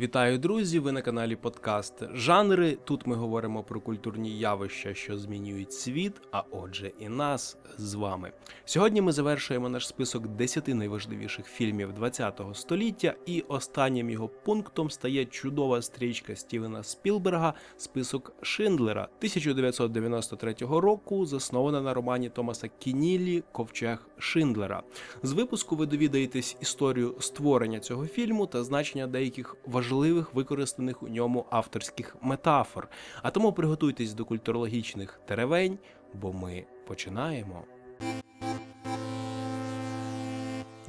Вітаю, друзі! Ви на каналі Подкаст Жанри. Тут ми говоримо про культурні явища, що змінюють світ, а отже, і нас з вами. Сьогодні ми завершуємо наш список 10 найважливіших фільмів ХХ століття, і останнім його пунктом стає чудова стрічка Стівена Спілберга Список Шиндлера 1993 року, заснована на романі Томаса Кінілі Ковчег Шиндлера. З випуску ви довідаєтесь історію створення цього фільму та значення деяких важливих використаних у ньому авторських метафор. А тому приготуйтесь до культурологічних теревень, бо ми починаємо.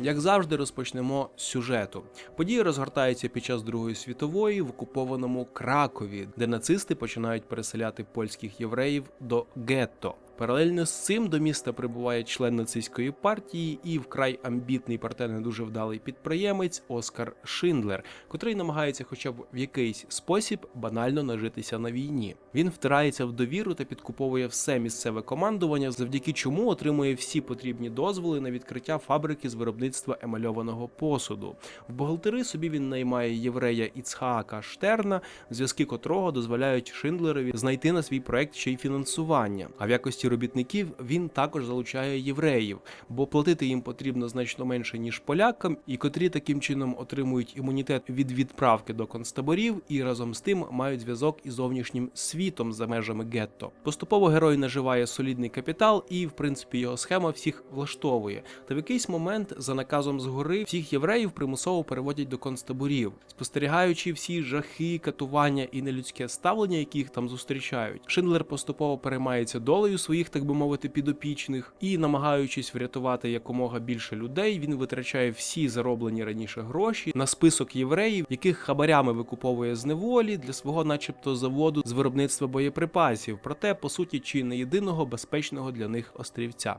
Як завжди, розпочнемо з сюжету. Події розгортаються під час Другої світової в окупованому Кракові, де нацисти починають переселяти польських євреїв до гетто. Паралельно з цим до міста прибуває член нацистської партії і вкрай амбітний проте не дуже вдалий підприємець Оскар Шиндлер, котрий намагається, хоча б в якийсь спосіб, банально нажитися на війні. Він втирається в довіру та підкуповує все місцеве командування, завдяки чому отримує всі потрібні дозволи на відкриття фабрики з виробництва емальованого посуду. В бухгалтери собі він наймає єврея Іцхаака Штерна, зв'язки котрого дозволяють Шиндлерові знайти на свій проект ще й фінансування. А в якості робітників він також залучає євреїв, бо платити їм потрібно значно менше ніж полякам, і котрі таким чином отримують імунітет від відправки до концтаборів і разом з тим мають зв'язок із зовнішнім світом за межами гетто. Поступово герой наживає солідний капітал, і в принципі його схема всіх влаштовує. Та в якийсь момент за наказом згори всіх євреїв примусово переводять до концтаборів, спостерігаючи всі жахи, катування і нелюдське ставлення, які їх там зустрічають. Шиндлер поступово переймається долею своїх, так би мовити, підопічних, і, намагаючись врятувати якомога більше людей, він витрачає всі зароблені раніше гроші на список євреїв, яких хабарями викуповує з неволі для свого, начебто, заводу з виробництва боєприпасів, проте по суті чи не єдиного безпечного для них острівця.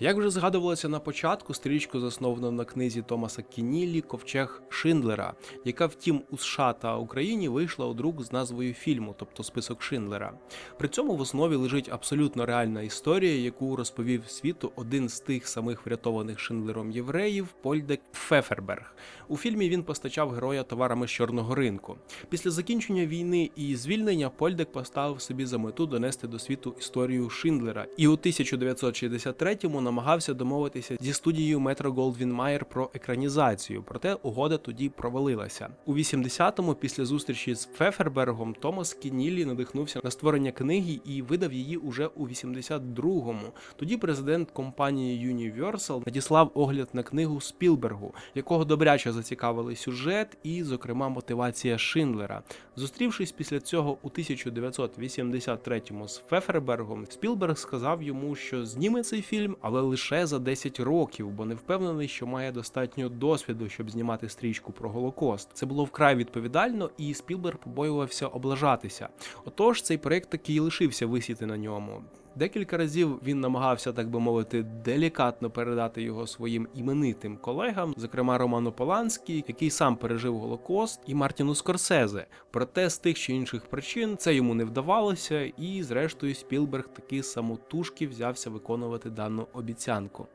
Як вже згадувалося на початку, стрічку засновано на книзі Томаса Кінілі Ковчег Шиндлера, яка, втім, у США та Україні вийшла у друк з назвою фільму, тобто список Шиндлера. При цьому в основі лежить абсолютно реальна історія, яку розповів світу один з тих самих врятованих Шиндлером євреїв Польдек Пфеферберг. У фільмі він постачав героя товарами з чорного ринку. Після закінчення війни і звільнення Польдек поставив собі за мету донести до світу історію Шиндлера, і у 1963-му намагався домовитися зі студією Метро Голдвін Майер про екранізацію, проте угода тоді провалилася. У 80-му, після зустрічі з Пфефербергом, Томас Кінілі надихнувся на створення книги і видав її уже у 82-му. Тоді президент компанії Universal надіслав огляд на книгу Спілбергу, якого добряче зацікавили сюжет і, зокрема, мотивація Шиндлера. Зустрівшись після цього у 1983-му з Фефербергом, Спілберг сказав йому, що зніме цей фільм, але лише за 10 років, бо не впевнений, що має достатньо досвіду, щоб знімати стрічку про Голокост. Це було вкрай відповідально, і Спілберг побоювався облажатися. Отож, цей проект таки і лишився висіти на ньому. Декілька разів він намагався, так би мовити, делікатно передати його своїм іменитим колегам, зокрема Роману Поланський, який сам пережив Голокост, і Мартіну Скорсезе. Проте з тих чи інших причин це йому не вдавалося, і, зрештою, Спілберг таки самотужки взявся виконувати дану обіцянку.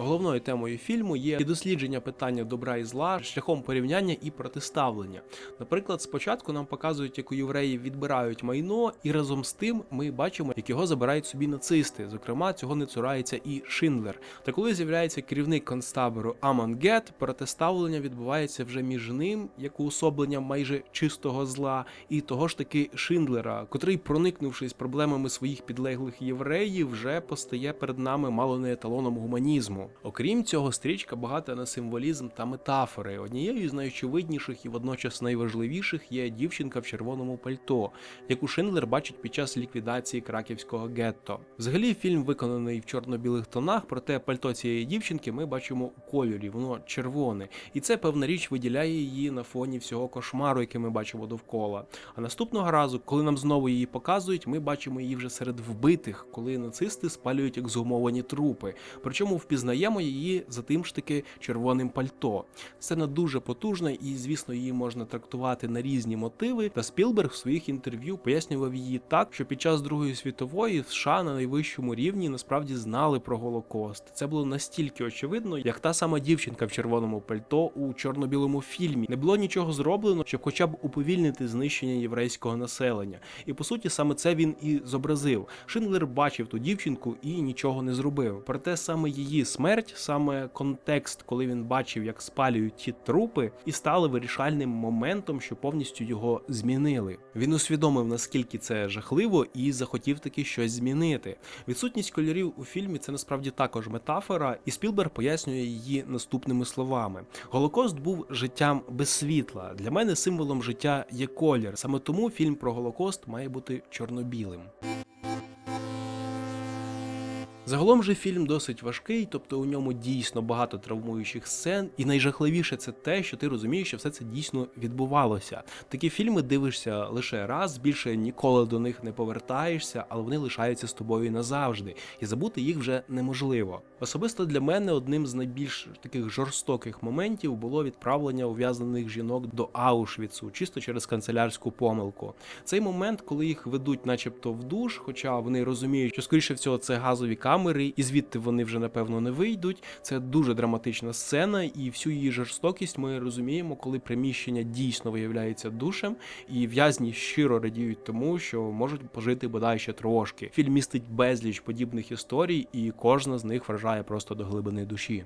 Головною темою фільму є і дослідження питання добра і зла шляхом порівняння і протиставлення. Наприклад, спочатку нам показують, як у євреїв відбирають майно, і разом з тим ми бачимо, як його забирають собі нацисти. Зокрема, цього не цурається і Шиндлер. Та коли з'являється керівник концтабору Амон Гет, протиставлення відбувається вже між ним, як уособлення майже чистого зла, і того ж таки Шиндлера, котрий, проникнувшись проблемами своїх підлеглих євреїв, вже постає перед нами мало не еталоном гуманізму. Окрім цього, стрічка багата на символізм та метафори. Однією з найочевидніших і водночас найважливіших є дівчинка в червоному пальто, яку Шиндлер бачить під час ліквідації краківського гетто. Взагалі, фільм виконаний в чорно-білих тонах, проте пальто цієї дівчинки ми бачимо у кольорі, воно червоне, і це певна річ виділяє її на фоні всього кошмару, який ми бачимо довкола. А наступного разу, коли нам знову її показують, ми бачимо її вже серед вбитих, коли нацисти спалюють ексгумовані трупи. Причому впізнаємо Застаємо її за тим ж таки червоним пальто. Сцена дуже потужна, і звісно, її можна трактувати на різні мотиви. Та Спілберг в своїх інтерв'ю пояснював її так, що під час Другої світової США на найвищому рівні насправді знали про Голокост. Це було настільки очевидно, як та сама дівчинка в червоному пальто у чорно-білому фільмі. Не було нічого зроблено, щоб хоча б уповільнити знищення єврейського населення. І по суті, саме це він і зобразив. Шиндлер бачив ту дівчинку і нічого не зробив. Проте саме її смерть, саме контекст, коли він бачив, як спалюють ті трупи, і стали вирішальним моментом, що повністю його змінили. Він усвідомив наскільки це жахливо, і захотів таки щось змінити. Відсутність кольорів у фільмі це насправді також метафора, і Спілберг пояснює її наступними словами: Голокост був життям без світла. Для мене символом життя є колір. Саме тому фільм про Голокост має бути чорно-білим. Загалом же фільм досить важкий, тобто у ньому дійсно багато травмуючих сцен, і найжахливіше це те, що ти розумієш, що все це дійсно відбувалося. Такі фільми дивишся лише раз, більше ніколи до них не повертаєшся, але вони лишаються з тобою назавжди, і забути їх вже неможливо. Особисто для мене одним з найбільш таких жорстоких моментів було відправлення ув'язнених жінок до Аушвіцу, чисто через канцелярську помилку. Цей момент, коли їх ведуть, начебто, в душ, хоча вони розуміють, що скоріше всього це газові камери, і звідти вони вже напевно не вийдуть. Це дуже драматична сцена, і всю її жорстокість ми розуміємо, коли приміщення дійсно виявляється душем, і в'язні щиро радіють тому, що можуть пожити бодай ще трошки. Фільм містить безліч подібних історій, і кожна з них вражає просто до глибини душі.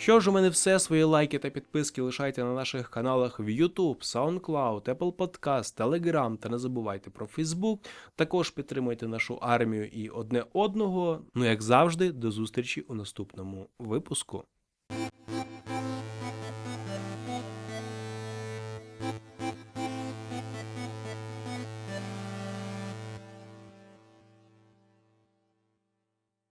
Що ж, у мене все. Свої лайки та підписки лишайте на наших каналах в YouTube, SoundCloud, Apple Podcast, Telegram та не забувайте про Facebook. Також підтримуйте нашу армію і одне одного. Ну як завжди, до зустрічі у наступному випуску.